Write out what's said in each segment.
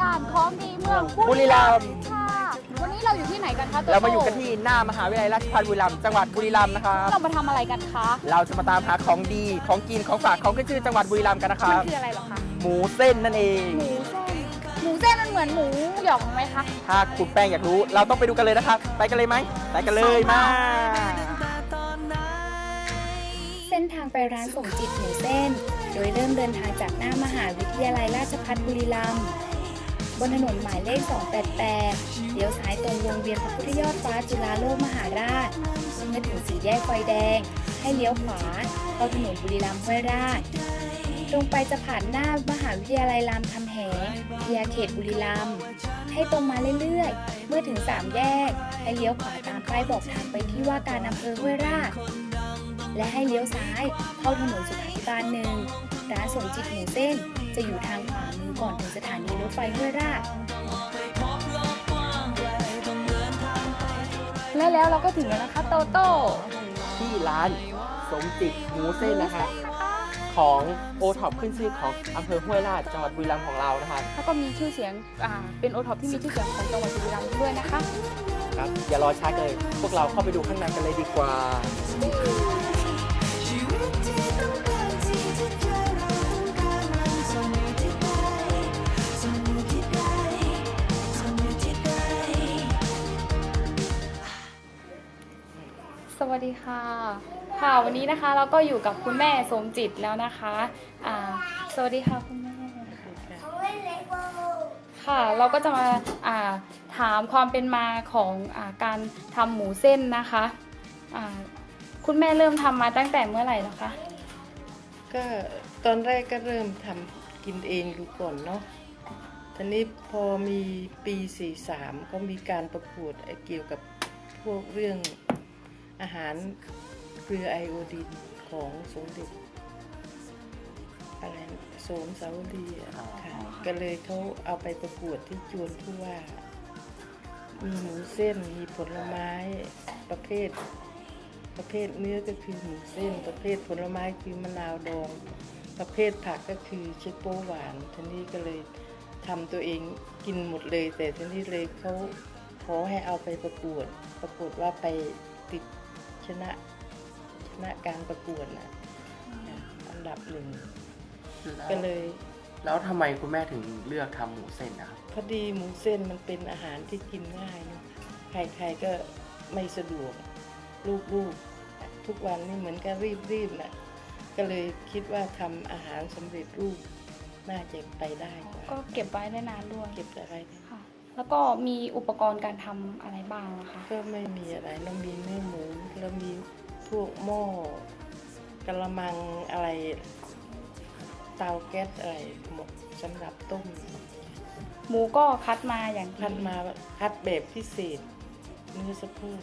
การของดีเมืองบุรีรัมย์ ค่ะ วันนี้เราอยู่ที่ไหนกันคะโตโต้เรามาอยู่กันที่หน้ามหาวิทยาลัยราชภัฏบุรีรัมย์จังหวัดบุรีรัมย์นะครับ เรามาทำอะไรกันคะ เราจะมาตามหาของดีของกินของฝากของขึ้นชื่อจังหวัดบุรีรัมย์กันนะคมัรันบ คืออะไรเหรอคะ หมูเส้นนั่นเอง หมูเส้น หมูเส้นมันเหมือนหมูหยองไหมคะ ถ้าคุณแป้งอยากรู้ เราต้องไปดูกันเลยนะครับ ไปกันเลยไหมไปกันเลยมา เส้นทางไปร้านสมจิตหมูเส้น โดยเริ่มเดินทางจากหน้ามหาวิทยาลัยราชภัฏบุรีรัมย์ บนถนนหมายเลข 288เลี้ยวซ้ายตรงวงเวียนพระพุทธยอดฟ้าจุฬาโลกมหาราชเมื่อถึงสี่แยกไฟแดง ให้เลี้ยวขวาเข้าถนนบุรีรัมย์ห้วยราชตรงไปจะผ่านหน้ามหาวิทยาลัยรามคำแหงวิทยาเขตบุรีรัมย์ให้ตรงมาเรื่อยๆ เมื่อถึงสามแยก ให้เลี้ยวขวาตามป้ายบอกทางไปที่ว่าการอำเภอห้วยราชและให้เลี้ยวซ้ายเข้าถนนสุขาภิบาลหนึ่งร้านสมจิตหมูเส้นจะอยู่ทางขวามือ ก่อนถึงสถานีรถไฟห้วยราชและแล้วเราก็ถึงแล้วนะคะโตโต้ที่ร้านสมจิตหมูเส้นนะครับของโอท็อปขึ้นชื่อของอำเภอห้วยราชจังหวัดบุรีรัมย์ของเรานะครับแล้วก็มีชื่อเสียงอ่าเป็นโอท็อปที่มีชื่อเสียงของจังหวัดบุรีรัมย์ด้วยนะคะ ครับอย่ารอช้าเลย พวกเราเข้าไปดูข้างในกันเลยดีกว่า ค่ะค่ะวันนี้นะคะเราก็อยู่กับคุณแม่สมจิตแล้วนะคะอ่าสวัสดีค่ะคุณแม่ค่ะเราก็จะมาอ่าถามความเป็นมาของอาการทำหมูเส้นนะคะอ่าคุณแม่เริ่มทำมาตั้งแต่เมื่อไหร่แล้วคะก็ตอนแรกก็เริ่มทำกินเองดูก่อนเนาะทีนี้พอมีปี 43 ก็มีการประกวดเกี่ยวกับพวกเรื่อง อาหารเกลือไอโอดีนของสมเด็จอะไรนะโสมสาวรีอะอ๋อค่ะก็เลยเขาเอาไปประกวดที่จวนผู้ว่า มีหมูเส้นมีผลไม้ประเภท ประเภทเนื้อก็คือหมูเส้น ประเภทผลไม้คือมะนาวดอง ประเภทผักก็คือเชโป้หวานทีนี้ก็เลยทำตัวเองกินหมดเลย แต่ทีนี้เลยเขาขอให้เอาไปประกวด ปรากฏว่าไปติด ชนะชนะการประกวดนะอันดับหนึ่งก็เลย แล้วทำไมคุณแม่ถึงเลือกทำหมูเส้นนะครับพอดีหมูเส้นมันเป็นอาหารที่กินง่ายเนอะใครๆก็ไม่สะดวกลูกๆทุกวันนี่เหมือนกับรีบๆนะก็เลยคิดว่าทำอาหารสำเร็จรูปน่าจะไปได้กว่าก็เก็บไว้ได้นานด้วยเก็บอะไรได้ค่ะ แล้วก็มีอุปกรณ์การทำอะไรบ้างนะคะ ก็ไม่มีอะไรเรามีเนื้อหมูเรามีพวกหม้อกระมังอะไร เตาแก๊สอะไรหมดสำหรับต้มหมูก็คัดมาอย่างดีคัดมาคัดแบบพิเศษเนื้อสะโพก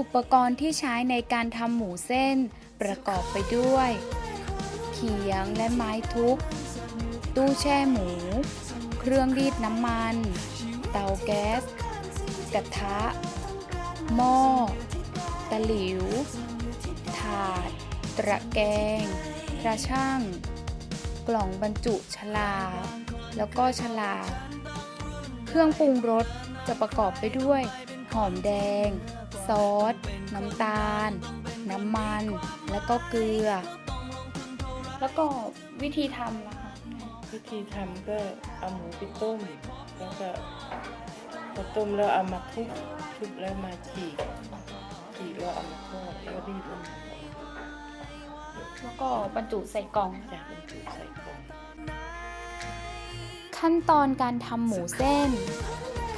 อุปกรณ์ที่ใช้ในการทำหมูเส้น ประกอบไปด้วย เขียงและไม้ทุบตู้แช่หมูเค รื่องรีดน้ำมัน เตาแก๊ส กระทะ หม้อ ตะหลิว ถาด ตะแกรงกระช่าง กล่องบรรจุฉลากแล้วก็ฉลากเครื่องปรุงรสจะประกอบไปด้วย หอมแดง ซอส น้ำตาล น้ำมัน แล้วก็เกลือ แล้วก็วิธีทำล่ะ วิธีทำก็เอาหมูไปต้ม แล้วก็พอต้มแล้วเอามาทุบทุบแล้วมาฉีกฉีกแล้วเอามาทอดแล้วรีดลงมาแล้วก็บรรจุใส่กล่องจากบรรจุใส่กล่อง ขั้นตอนการทำหมูเส้น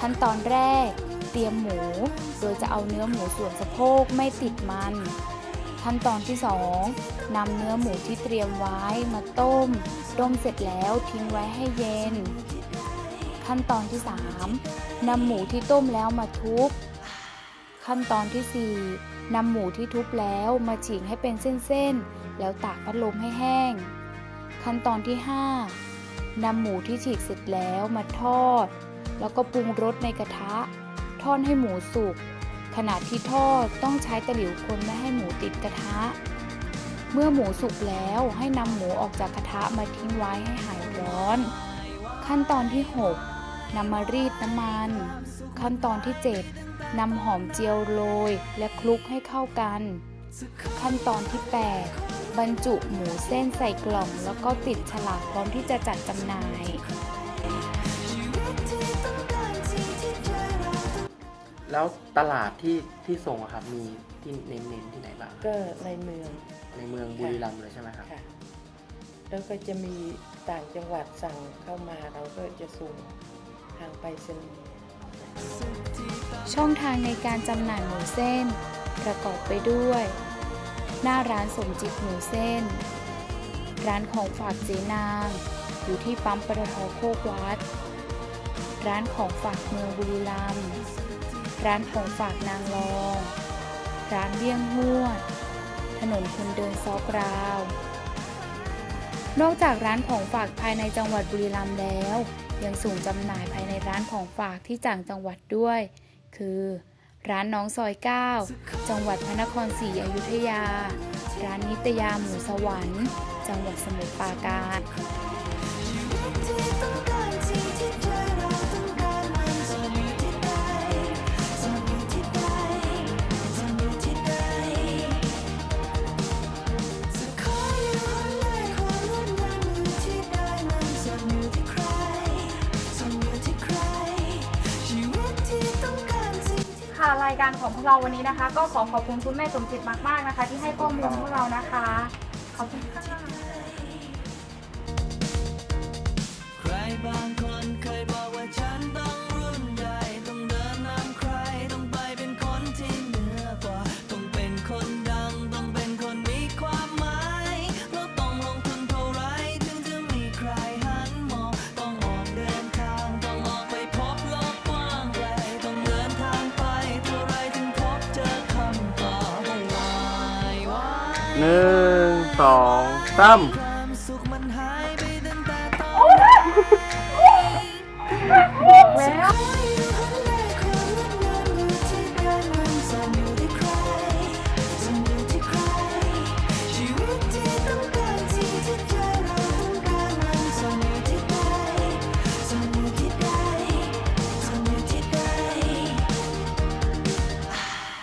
ขั้นตอนแรก เตรียมหมู โดยจะเอาเนื้อหมูส่วนสะโพกไม่ติดมัน ขั้นตอนที่ 2นำเนื้อหมูที่เตรียมไว้มาต้ม ต้มเสร็จแล้วทิ้งไว้ให้เย็น ขั้นตอนที่ 3นำหมูที่ต้มแล้วมาทุบ ขั้นตอนทีสี่4นำหมูที่ทุบแล้วมาฉีกให้เป็นเส้นๆ แล้วตากพัดลมให้แห้ง ขั้นตอนที่ 5นำหมูที่ฉีกเสร็จแล้วมาทอด แล้วก็ปรุงรสในกระทะ ทอดให้หมูสุก ขณะที่ทอดต้องใช้ตะหลิวคนไม่ให้หมูติดกระทะ เมื่อหมูสุกแล้วให้นำหมูออกจากกระทะมาทิ้งไว้ให้หายร้อน ขั้นตอนที่ 6นำมารีดน้ำมัน ขั้นตอนที่ 7นำหอมเจียวโรยและคลุกให้เข้ากัน ขั้นตอนที่ 8 บรรจุหมูเส้นใส่กล่อง แล้วก็ติดฉลากพร้อมที่จะจัดจำหน่าย แล้วตลาดที่ที่ส่งอะครับมีที่เน้นๆที่ไหนบ้างก็ในเมือง ในเมืองบุรีรัมย์เลยใช่ไหมครับ ค่ะ แล้วก็จะมีต่างจังหวัดสั่งเข้ามาเราก็จะส่งทางไปรษณีย์ช่องทางในการจำหน่ายหมูเส้น ประกอบไปด้วย หน้าร้านสมจิตหมูเส้น ร้านของฝากเจนาง อยู่ที่ปั๊มปตทโคกวัด ร้านของฝากเมืองบุรีรัมย์ ร้านของฝากนางรอง ร้านเลี่ยงหวด ถนนคนเดินซอกราว นอกจากร้านของฝากภายในจังหวัดบุรีรัมย์แล้ว ยังส่งจำหน่ายภายในร้านของฝากที่ต่างจังหวัดด้วย คือ ร้านน้องซอย 9 จังหวัดพระนครศรีอยุธยา ร้านนิตยาหมูสวรรค์ จังหวัดสมุทรปราการ การของพวกเราวันนี้นะคะ ก็ขอขอบคุณคุณแม่สมจิตมากๆนะคะ ที่ให้ข้อมูลพวกเรานะคะ ขอบคุณค่ะใครบางคนเคยบอกว่าฉันต้อง หนึ่งสองสาม